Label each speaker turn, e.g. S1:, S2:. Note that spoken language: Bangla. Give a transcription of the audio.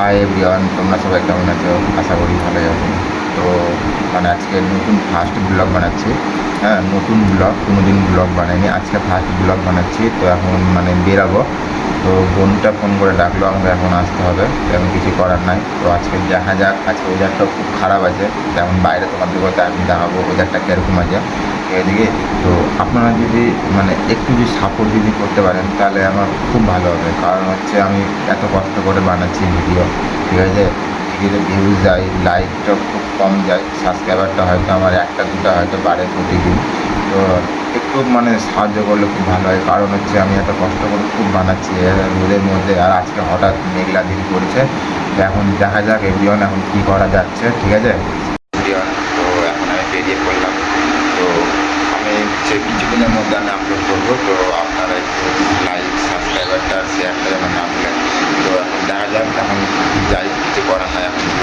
S1: হাই এভরিওয়ান, তোমরা সবাই কেমন আছো? আশা করি ভালো আছো। তো মানে আজকে নতুন ফার্স্ট ব্লগ বানাচ্ছি। হ্যাঁ নতুন ব্লগ কোনো দিন ব্লগ বানাইনি। আজকে ফার্স্ট ব্লগ বানাচ্ছি। তো এখন মানে বেরাবো। তো বোনটা ফোন করে ডাকলো, আমাকে এখন আসতে হবে। তেমন কিছু করার নাই। তো আজকে দেখা যাক আজকে ওয়েদারটা খুব খারাপ আছে। তেমন বাইরে তোমাদের কথা আমি দেখাবো ওয়েদারটা কীরকম আছে। এদিকে। তো আপনারা যদি মানে একটু যদি সাপোর্ট যদি করতে পারেন, তাহলে আমার খুব ভালো হবে। কারণ হচ্ছে আমি এত কষ্ট করে বানাচ্ছি ভিডিও ঠিক আছে? ভিডিওতে ভিউজ যায় লাইকটা খুব কম যায় সাবস্ক্রাইবারটা হয়তো আমার একটা, দুটো হয়তো বাড়ে প্রতিদিন। তো একটু মানে সাহায্য করলে খুব ভালো হয়। কারণ হচ্ছে আমি এত কষ্ট করে খুব বানাচ্ছি রোদের মধ্যে আর আজকে হঠাৎ মেঘলা দিন পড়েছে। তো এখন দেখা যাক এভরিওয়ান এখন কী করা যাচ্ছে, ঠিক আছে? করব তো আপনারা একটু লাইক সাবস্ক্রাইবারটা শেয়ারটা যেন না ভুলেন তো এখন দেখা যাক এখন যাই, কিছু করা হয় এখন।